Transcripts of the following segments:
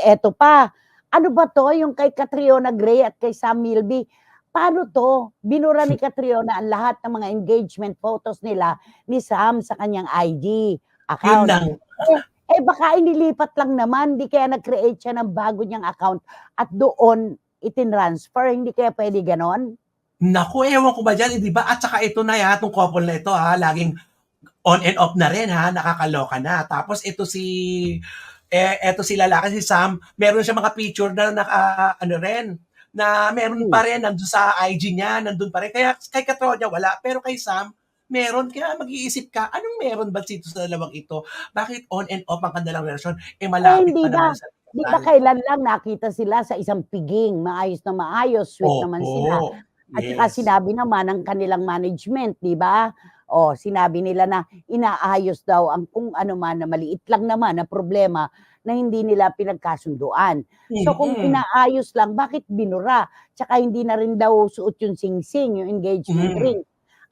Eto pa, ano ba 'to, yung kay Catriona Gray at kay Sam Milby, paano 'to? Binura ni Catriona ang lahat ng mga engagement photos nila ni Sam sa kanyang IG Yun account. lang. Eh eh, baka inilipat lang naman, 'di kaya nag-create siya ng bago niyang account at doon itinransfer, hindi kaya puwede gano'n? Naku, ewan ko ba diyan, eh, 'di ba at saka ito na, ha, 'tong couple na ito, ha, laging on and off na rin, ha, nakakaloka na. Tapos ito si eh, eto si lalaki, si Sam, meron siyang mga picture na naka-ano rin, na meron Hmm. pa rin nandun sa IG niya, nandun pa rin. Kaya kay Catriona wala, pero kay Sam meron. Kaya mag-iisip ka, anong meron ba dito sa dalawang ito? Bakit on and off ang kanilang relasyon? Eh, malapit hindi pa naman sa di ba kailan lang nakita sila sa isang piging, maayos na maayos, sweet naman sila. At saka yes. sinabi naman ng kanilang management, 'di ba? Oh, sinabi nila na inaayos daw ang kung ano man na maliit lang naman na problema na hindi nila pinagkasunduan. So kung inaayos lang, bakit binura? Tsaka hindi na rin daw suot yung singsing, yung engagement ring.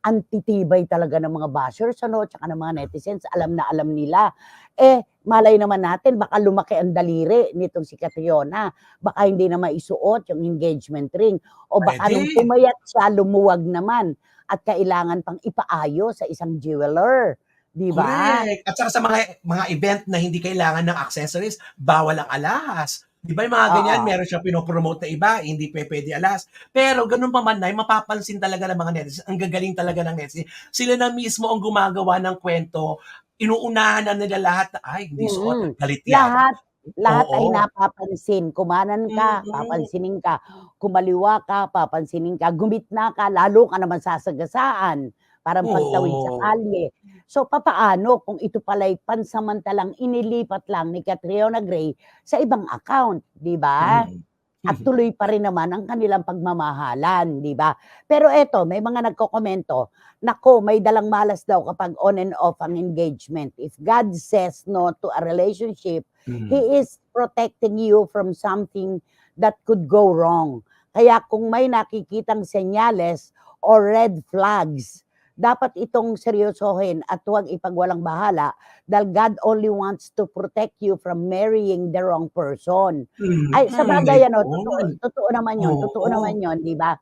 Ang titibay talaga ng mga bashers ano, tsaka ng mga netizens, alam na alam nila. Eh, malay naman natin baka lumaki ang daliri nitong si Catriona, baka hindi na maisuot yung engagement ring o baka nung Puwede. pumayat siya lumuwag naman at kailangan pang ipaayos sa isang jeweler, 'di ba? Correct. At saka sa mga mga event na hindi kailangan ng accessories, bawal ang alahas. 'Di ba yung mga ganyan, Oo. meron siyang pino-promote na iba, hindi pupuwede alahas. Pero ganun pa man, Nay, mapapansin talaga ng mga netizens, ang gagaling talaga ng netizens. Sila na mismo ang gumagawa ng kwento, inuunahan na nila lahat na, "Ay, hindi suot, galit yan." Lahat lahat ay Oo. napapansin. Kumanan ka, Mm. papansinin ka. Kumaliwa ka, papansinin ka. Gumitna ka, lalo ka naman sasagasaan. Parang pagtawid sa Oo. kalye. So, papaano kung ito pala'y pansamantalang inilipat lang ni Catriona Gray sa ibang account, 'di ba? Mm. At tuloy pa rin naman ang kanilang pagmamahalan, 'di ba? Pero eto, may mga nagkokomento, naku, may dalang malas daw kapag on and off ang engagement. If God says no to a relationship, Mm. He is protecting you from something that could go wrong. Kaya kung may nakikitang senyales or red flags, dapat itong seryosohin at huwag ipagwalang bahala dahil God only wants to protect you from marrying the wrong person. Ay, Mm, sabagay ano, totoo totoo naman 'yun, totoo Oo. naman 'yun, 'di ba?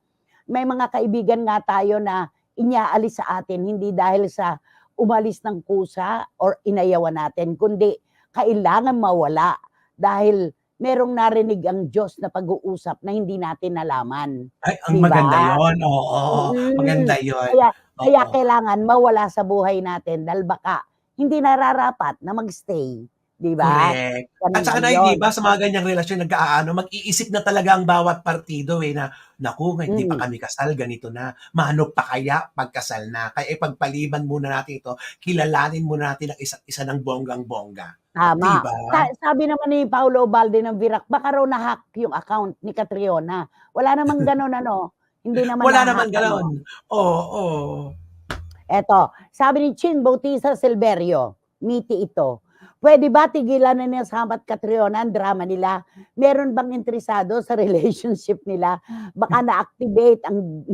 May mga kaibigan nga tayo na inyaalis sa atin hindi dahil sa umalis ng kusa or inayawan natin, kundi kailangan mawala dahil merong narinig ang Diyos na pag-uusap na hindi natin nalaman, Ay, ang 'di maganda yun, oo. Mm. Maganda yun. Kaya kaya Oo. kailangan mawala sa buhay natin dahil baka hindi nararapat na mag-stay, 'di ba? Correct. At Ganun saka Nay, 'di 'yun. ba sa mga ganyang relasyon nag-aano, mag-iisip na talaga ang bawat partido, eh, na, "Naku, hindi pa Mm. kami kasal, ganito na. Maano pa kaya pagkasal na? Kaya ipagpaliban muna natin ito, kilalanin muna natin ang isa't isa ng bonggang-bongga." Tama. ba? Sa sabi naman ni Paulo Ubalde ng Virac, baka raw na-hack yung account ni Catriona. Wala namang gano'n ano, hindi naman Wala naman ano. gano'n. Oo. Eto, sabi ni Chin Bautista Silverio, miti ito, "Puwede ba tigilan na ni Sam at Catriona ang drama nila? Meron bang interesado sa relationship nila? Baka na-activate ang"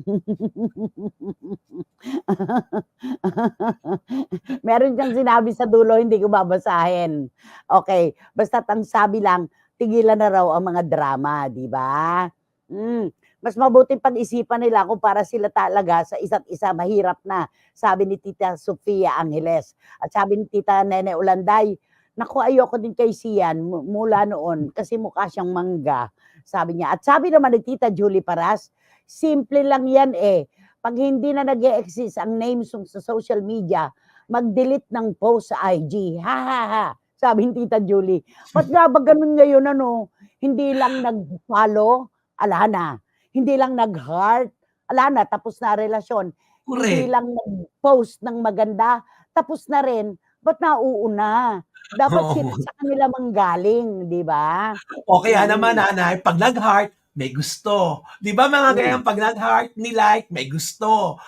Meron siyang sinabi sa dulo, hindi ko babasahin. Okey, basta't ang sabi lang, tigilan na raw ang mga drama, 'di ba? Hmm, mas mabuting pag-isipan nila kung para sila talaga sa isa't isa mahirap na, sabi ni Tita Sofia Angeles. At sabi ni Tita Nene Olanday, "Naku, ayoko din kay Sian mu mula noon kasi mukha siyang mangga," sabi niya. At sabi naman ni Tita Julie Paras, "Simple lang 'yan, eh, 'pag hindi na nag-e-exist ang names sa social media, mag-delete ng post sa IG, ha, ha, ha," sabi ni Tita Julie. Ba't nga ba gano'n ngayon ano, hindi lang nag-follow, ala na. Hindi lang nag-heart, ala na, tapos na relasyon. Hindi Correct. lang nag-post ng maganda, tapos na rin. Ba't nauuna? Dapat sila Oo. sa kanila manggaling, 'di ba? O kaya naman, Mm. ah, Nay, 'pag nag-heart, may gusto. 'Di ba mga Hmm. ganyan, 'pag nag-heart, ni-like, may gusto.